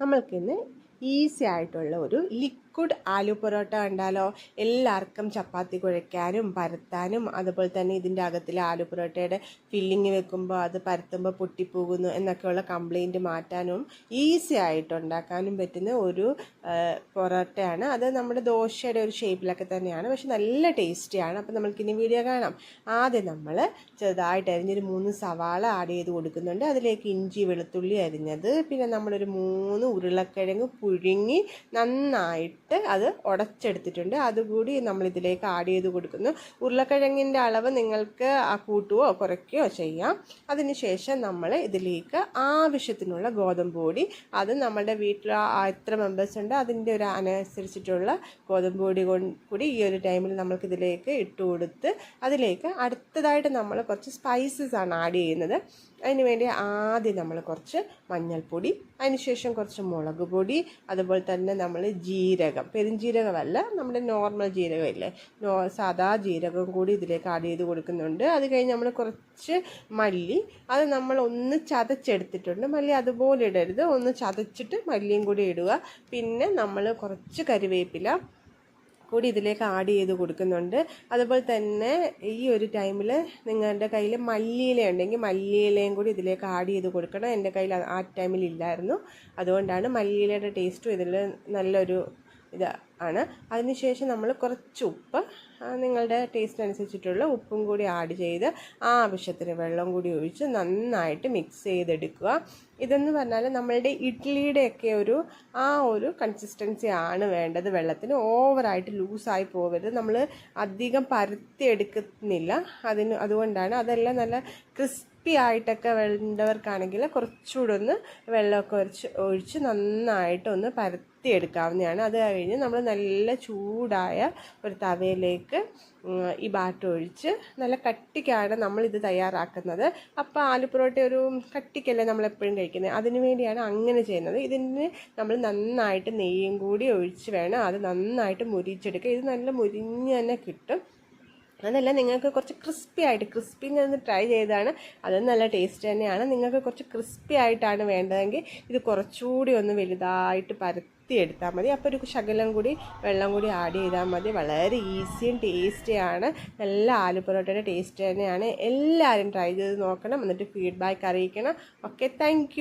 നമ്മൾക്കിന്ന് easy ആയിട്ടുള്ള ഒരു liquid aloo parotta കണ്ടാലോ? എല്ലാവർക്കും ചപ്പാത്തി കുഴയ്ക്കാനും പരത്താനും അതുപോലെ തന്നെ ഇതിന്റെ അകത്തിൽ ആലു പൊറോട്ടയുടെ ഫില്ലിങ് വെക്കുമ്പോൾ അത് പരത്തുമ്പോൾ പൊട്ടിപ്പോകുന്നു എന്നൊക്കെയുള്ള കംപ്ലൈന്റ് മാറ്റാനും ഈസി ആയിട്ട് ഉണ്ടാക്കാനും പറ്റുന്ന ഒരു പൊറോട്ടയാണ്. അത് നമ്മുടെ ദോശയുടെ ഒരു ഷേപ്പിലൊക്കെ തന്നെയാണ് പക്ഷെ നല്ല ടേസ്റ്റിയാണ് അപ്പോൾ നമ്മൾക്കിനി വീഡിയോ കാണാം. ആദ്യം നമ്മൾ ചെറുതായിട്ട് അരിഞ്ഞൊരു മൂന്ന് സവാള ആഡ് ചെയ്ത് കൊടുക്കുന്നുണ്ട്. അതിലേക്ക് ഇഞ്ചി വെളുത്തുള്ളി അരിഞ്ഞത്. പിന്നെ നമ്മളൊരു മൂന്ന് ഉരുളക്കിഴങ്ങ് പുഴുങ്ങി നന്നായിട്ട് അത് ഉടച്ചെടുത്തിട്ടുണ്ട്. അതുകൂടി നമ്മളിതിലേക്ക് ആഡ് ചെയ്ത് കൊടുക്കുന്നു. ഉരുളക്കിഴങ്ങിന്റെ അളവ് നിങ്ങൾക്ക് കൂട്ടുകയോ കുറയ്ക്കുകയോ ചെയ്യാം. അതിനുശേഷം നമ്മൾ ഇതിലേക്ക് ആവശ്യത്തിനുള്ള ഗോതമ്പ് പൊടി അത് നമ്മുടെ വീട്ടിൽ എത്ര മെമ്പേഴ്സ് ഉണ്ട് അതിന്റെ ഒരു അനുസരിച്ചിട്ടുള്ള ഗോതമ്പ് പൊടി കൂടി ഈ ഒരു ടൈമിൽ നമ്മൾക്ക് ഇതിലേക്ക് ഇട്ട് കൊടുത്ത് അതിലേക്ക് അടുത്തതായിട്ട് നമ്മൾ കുറച്ച് സ്പൈസസ് ആണ് ആഡ് ചെയ്യുന്നത്. അതിനുവേണ്ടി ആദ്യം നമ്മൾ കുറച്ച് മഞ്ഞൾപ്പൊടി അതിനുശേഷം കുറച്ച് മുളക് പൊടി അതുപോലെ തന്നെ നമ്മൾ ജീരകം. പെരുംജീരകമല്ല നമ്മുടെ നോർമൽ ജീരകമില്ലേ? നോ സാദാ ജീരകം കൂടി ഇതിലേക്ക് ആഡ് ചെയ്ത് കൊടുക്കുന്നുണ്ട്. അത് കഴിഞ്ഞ് നമ്മൾ കുറച്ച് മല്ലി അത് നമ്മൾ ഒന്ന് ചതച്ചെടുത്തിട്ടുണ്ട്. മല്ലി അതുപോലെ ഇടരുത്. ഒന്ന് ചതച്ചിട്ട് മല്ലിയും കൂടി ഇടുക. പിന്നെ നമ്മൾ കുറച്ച് കരിവേപ്പില കൂടി ഇതിലേക്ക് ആഡ് ചെയ്ത് കൊടുക്കുന്നുണ്ട്. അതുപോലെ തന്നെ ഈ ഒരു ടൈമിൽ നിങ്ങളുടെ കയ്യിൽ മല്ലിയില ഉണ്ടെങ്കിൽ മല്ലിയിലയും കൂടി ഇതിലേക്ക് ആഡ് ചെയ്ത് കൊടുക്കണം. എന്റെ കയ്യിൽ ആ ടൈമിൽ ഇല്ലായിരുന്നു. അതുകൊണ്ടാണ് മല്ലിയിലയുടെ ടേസ്റ്റും ഇതിൽ നല്ലൊരു ഇത് ആണ് അതിനുശേഷം നമ്മൾ കുറച്ച് ഉപ്പ് നിങ്ങളുടെ ടേസ്റ്റ് അനുസരിച്ചിട്ടുള്ള ഉപ്പും കൂടി ആഡ് ചെയ്ത് ആ ആവശ്യത്തിന് വെള്ളം കൂടി ഒഴിച്ച് നന്നായിട്ട് മിക്സ് ചെയ്തെടുക്കുക. ഇതെന്ന് പറഞ്ഞാൽ നമ്മളുടെ ഇഡ്ഡലിയുടെയൊക്കെ ഒരു ആ ഒരു കൺസിസ്റ്റൻസി ആണ് വേണ്ടത്. വെള്ളത്തിന് ഓവറായിട്ട് ലൂസായി പോകരുത്. നമ്മൾ അധികം പരത്തി എടുക്കുന്നില്ല. അതിന് അതുകൊണ്ടാണ് അതെല്ലാം നല്ല ക്രിസ്പി ആയിട്ടൊക്കെ വേണ്ടവർക്കാണെങ്കിൽ കുറച്ചുകൂടെ ഒന്ന് വെള്ളമൊക്കെ ഒഴിച്ച് ഒഴിച്ച് നന്നായിട്ടൊന്ന് പരത്തി എടുക്കാവുന്നതാണ് അത് കഴിഞ്ഞ് നമ്മൾ നല്ല ചൂടായ ഒരു തവയിലേക്ക് ഈ ബാറ്റ് ഒഴിച്ച് നല്ല കട്ടിക്കാണ് നമ്മളിത് തയ്യാറാക്കുന്നത്. അപ്പോൾ ആലു പൊറോട്ട ഒരു കട്ടിക്കല്ലേ നമ്മൾ എപ്പോഴും കഴിക്കുന്നത് അതിന് വേണ്ടിയാണ് അങ്ങനെ ചെയ്യുന്നത്. ഇതിന് നമ്മൾ നന്നായിട്ട് നെയ്യും കൂടി ഒഴിച്ച് വേണം അത് നന്നായിട്ട് മുരിച്ചെടുക്കുക ഇത് നല്ല മുരിഞ്ഞ് തന്നെ കിട്ടും. അതല്ല നിങ്ങൾക്ക് കുറച്ച് ക്രിസ്പി ആയിട്ട് ക്രിസ്പി ഞാൻ ട്രൈ ചെയ്താണ് അത് നല്ല ടേസ്റ്റ് തന്നെയാണ്. നിങ്ങൾക്ക് കുറച്ച് ക്രിസ്പി ആയിട്ടാണ് വേണ്ടതെങ്കിൽ ഇത് കുറച്ചുകൂടി ഒന്ന് വലുതായിട്ട് പരത്തി എടുത്താൽ മതി. അപ്പോൾ ഒരു ശകലം കൂടി വെള്ളം കൂടി ആഡ് ചെയ്താൽ മതി. വളരെ ഈസിയും ടേസ്റ്റിയാണ് നല്ല ആലു പൊറോട്ടയുടെ ടേസ്റ്റ് തന്നെയാണ്. എല്ലാവരും ട്രൈ ചെയ്ത് നോക്കണം. എന്നിട്ട് ഫീഡ്ബാക്ക് അറിയിക്കണം. Okay thank